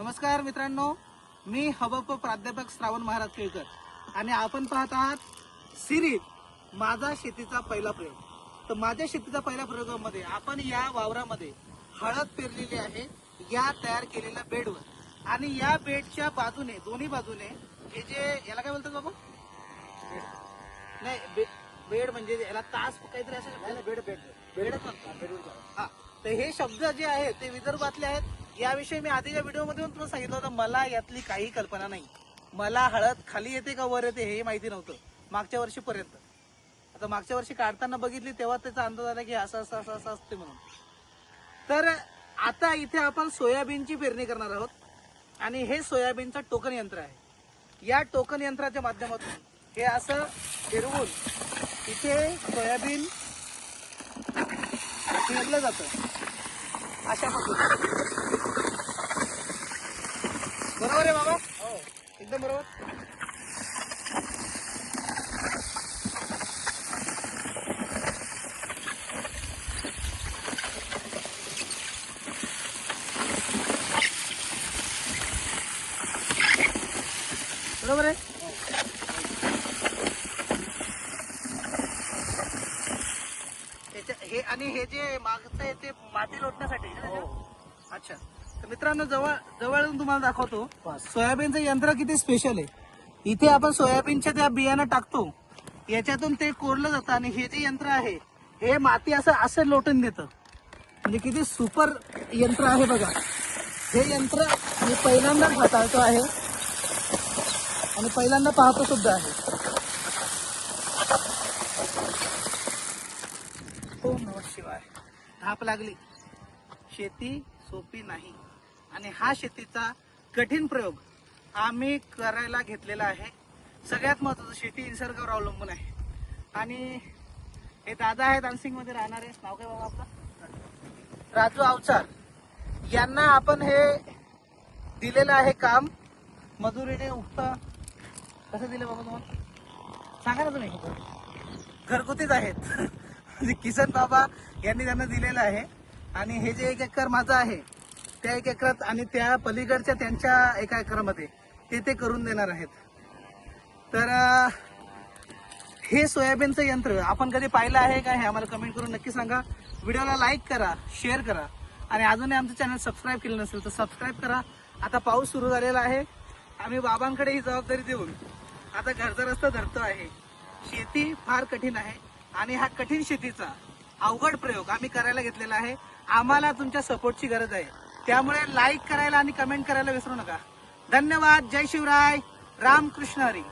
नमस्कार मित्रांनो मी हबप प्राध्यापक श्रावण महाराज केळकर. आणि आपण पाहत आहात सिरीज माझा शेतीचा पहिला प्रयोग. तर माझ्या शेतीचा पहिल्या प्रयोगामध्ये आपण या वावरामध्ये हळद पेरलेली आहे या तयार केलेल्या बेडवर. आणि या बेडच्या बाजूने दोन्ही बाजूने हे जे याला काय बोलतात बाबू? नाही बेड म्हणजे याला तास काहीतरी असं बेड बेड. बेडच म्हणतात. हा तर हे शब्द जे आहेत ते विदर्भातले आहेत याविषयी मी आधीच्या व्हिडिओमध्ये पण तुम्हाला सांगितलं होतं मला यातली काही कल्पना नाही. मला हळद खाली येते का वर येते हे माहिती नव्हतं मागच्या वर्षीपर्यंत. आता मागच्या वर्षी काढताना बघितली तेव्हा त्याचा अंदाज आला की असं असं असं असं असते म्हणून. तर आता इथे आपण सोयाबीनची पेरणी करणार आहोत. आणि हे सोयाबीनचं टोकन यंत्र आहे. या टोकन यंत्राच्या माध्यमातून हे असं फिरवून इथे सोयाबीन फिरलं जातं. अशा पद्धतीने. बरोबर आहे बाबा. हो एकदम बरोबर. बरोबर आहे? त्याच्या- हे आणि हे जे मागचं आहे ते माती लोटण्यासाठी त्याच्यात? अच्छा. मित्रांनो जवळ जवळून तुम्हाला दाखवतो. सोयाबीनचं यंत्र किती स्पेशल आहे. इथे आपण सोयाबीनच्या त्या बियाणं टाकतो. याच्यातून ते कोरलं जातं आणि हे जे यंत्र आहे हे माती असं असं लोटून देतं. म्हणजे किती सुपर यंत्र आहे बघा. हे यंत्र मी पहिल्यांदाच हाताळतो आहे. आणि पहिल्यांदा पाहतो सुद्धा आहे. ओम नमः शिवाय. धाप लागली. शेती सोपी नाही. आणि हा शेतीचा कठीण प्रयोग आम्ही करायला घेतलेला आहे. सगळ्यात महत्वाचं शेती निसर्गावर अवलंबून आहे. आणि हे दादा आहेत दानसिंगमध्ये राहणारे नाव काय बाबा आपलं? राजू अवचार यांना आपण हे दिलेलं आहे काम. मजुरीने उक्त कसं दिलं बाबा तुम्हाला? सांगा ना तुम्ही घरगुतीच आहेत. म्हणजे किसन बाबा यांनी त्यांना दिलेलं आहे. आणि हे जे एक एकर माझं आहे त्या एक एकरात आणि त्या पलीकडच्या त्यांच्या एका एकरामध्ये ते ते करून देणार आहेत. तर हे सोयाबीनचं यंत्र आपण कधी पाहिलं आहे का हे आम्हाला कमेंट करून नक्की सांगा. व्हिडिओला लाईक करा शेअर करा आणि अजूनही आमचं चॅनल सबस्क्राईब केलं नसेल तर सबस्क्राईब करा. आता पाऊस सुरू झालेला आहे. आम्ही बाबांकडे ही जबाबदारी देऊन आता घरचा रस्ता धरतो आहे. शेती फार कठीण आहे आणि हा कठीण शेतीचा अवघड प्रयोग आम्ही करायला घेतलेला आहे. आम्हाला तुमच्या सपोर्टची गरज आहे. त्यामुळे लाईक करायला आणि कमेंट करायला विसरू नका. धन्यवाद. जय शिवराय. रामकृष्ण हरी.